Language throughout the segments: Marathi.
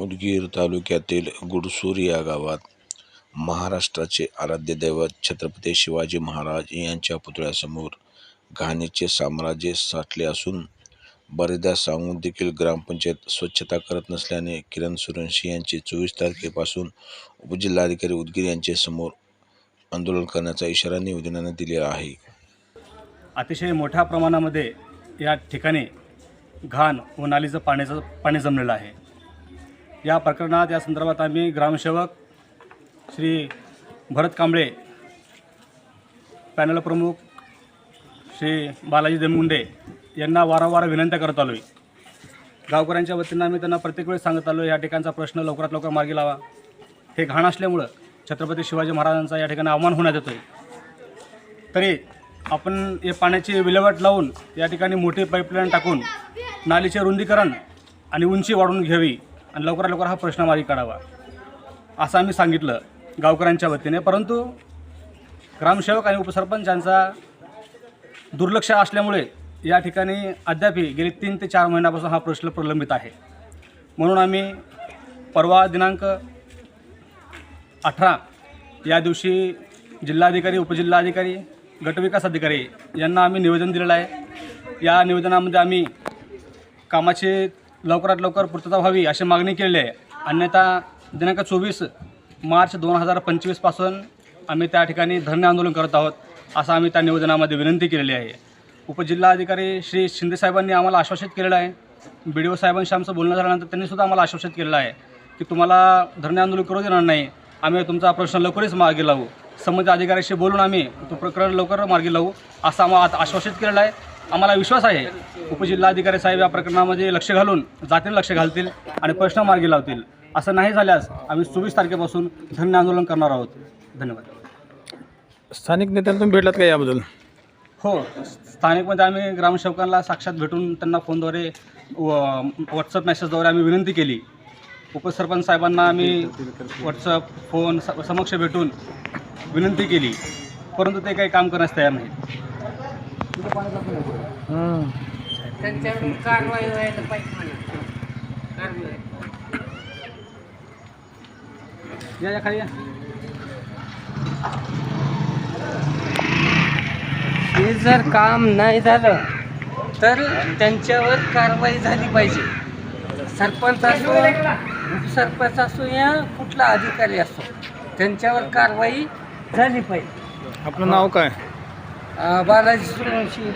उदगीर तालुक्यातील गुडसूर या गावात महाराष्ट्राचे आराध्य दैवत छत्रपती शिवाजी महाराज यांच्या पुतळ्यासमोर घाणीचे साम्राज्य साठले असून बरेचदा सांगून देखील ग्रामपंचायत स्वच्छता करत नसल्याने किरण सुरवंशी यांचे चोवीस तारखेपासून उपजिल्हाधिकारी उदगीर यांचे समोर आंदोलन करण्याचा इशारा निवेदनाने दिला आहे. अतिशय मोठ्या प्रमाणामध्ये या ठिकाणी घाण व नालीचं पाण्याचं पाणी जमलेलं आहे. या प्रकरणात या संदर्भात आम्ही ग्रामसेवक श्री भरत कांबळे पॅनल प्रमुख श्री बालाजी देमगुंडे यांना वारंवार विनंत्या करत आलो आहे गावकऱ्यांच्या वतीनं आम्ही त्यांना प्रत्येक वेळेस सांगत आलो या ठिकाणचा प्रश्न लवकरात लवकर मार्गी लावा. हे घाण असल्यामुळं छत्रपती शिवाजी महाराजांचा या ठिकाणी आव्हान होण्यात येतो आहे तरी आपण हे पाण्याची विल्हेवाट लावून या ठिकाणी मोठी पाईपलाईन टाकून नालीचे रुंदीकरण आणि उंची वाढवून घ्यावी. आणि लवकरात लवकर हा प्रश्न मार्गी काढावा. असं आम्ही सांगितलं गावकऱ्यांच्या वतीने. परंतु ग्रामसेवक आणि उपसरपंच यांचा दुर्लक्ष असल्यामुळे या ठिकाणी अद्यापही गेली तीन ते चार महिन्यापासून हा प्रश्न प्रलंबित आहे. म्हणून आम्ही परवा दिनांक अठरा या दिवशी जिल्हाधिकारी उपजिल्हाधिकारी गटविकास अधिकारी यांना आम्ही निवेदन दिलेलं आहे. या निवेदनामध्ये आम्ही कामाचे लवकरात लवकर पूर्तता व्हावी अशी मागणी केलेली आहे. अन्यथा दिनांक चोवीस मार्च दोन हजार पंचवीसपासून आम्ही त्या ठिकाणी धरणे आंदोलन करत आहोत असं आम्ही त्या निवेदनामध्ये विनंती केलेली आहे. उपजिल्हाधिकारी श्री शिंदेसाहेबांनी आम्हाला आश्वासित केलेलं आहे. बी डी ओ साहेबांशी आमचं बोलणं झाल्यानंतर त्यांनीसुद्धा आम्हाला आश्वासित केलेलं आहे की तुम्हाला धरणे आंदोलन करू देणार नाही. आम्ही तुमचा प्रश्न लवकरच मार्गी लावू. संबंधित अधिकाऱ्याशी बोलून आम्ही तो प्रकरण लवकर मार्गी लावू असं आम्हाला आश्वासित केलेलं आहे. आम्हाला विश्वास आहे. उपजिल्हाधिकारी साहेब या प्रकरणामध्ये लक्ष घालून जातीने लक्ष घालतील आणि प्रश्न मार्गी लावतील. असं नाही झाल्यास आम्ही चोवीस तारखेपासून धरणे आंदोलन करणार आहोत. धन्यवाद. स्थानिक नेत्यांना तुम्ही भेटलात का याबद्दल? हो स्थानिकमध्ये आम्ही ग्रामसेवकांना साक्षात भेटून त्यांना फोनद्वारे व्हॉट्सअप मेसेजद्वारे आम्ही विनंती केली. उपसरपंच साहेबांना आम्ही व्हॉट्सअप फोन स- समक्ष भेटून विनंती केली. परंतु ते काही काम करण्यास तयार नाहीत. त्यांच्यावर कारवाई व्हायला पाहिजे. या या खाली या. हे जर काम नाही झालं तर त्यांच्यावर कारवाई झाली पाहिजे. सरपंच असो उपसरपंच असो या कुठला अधिकारी असो त्यांच्यावर कारवाई झाली पाहिजे. आपलं नाव काय? बालाजी सूर्यवंशी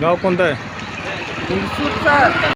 गाव कोणतं आहे?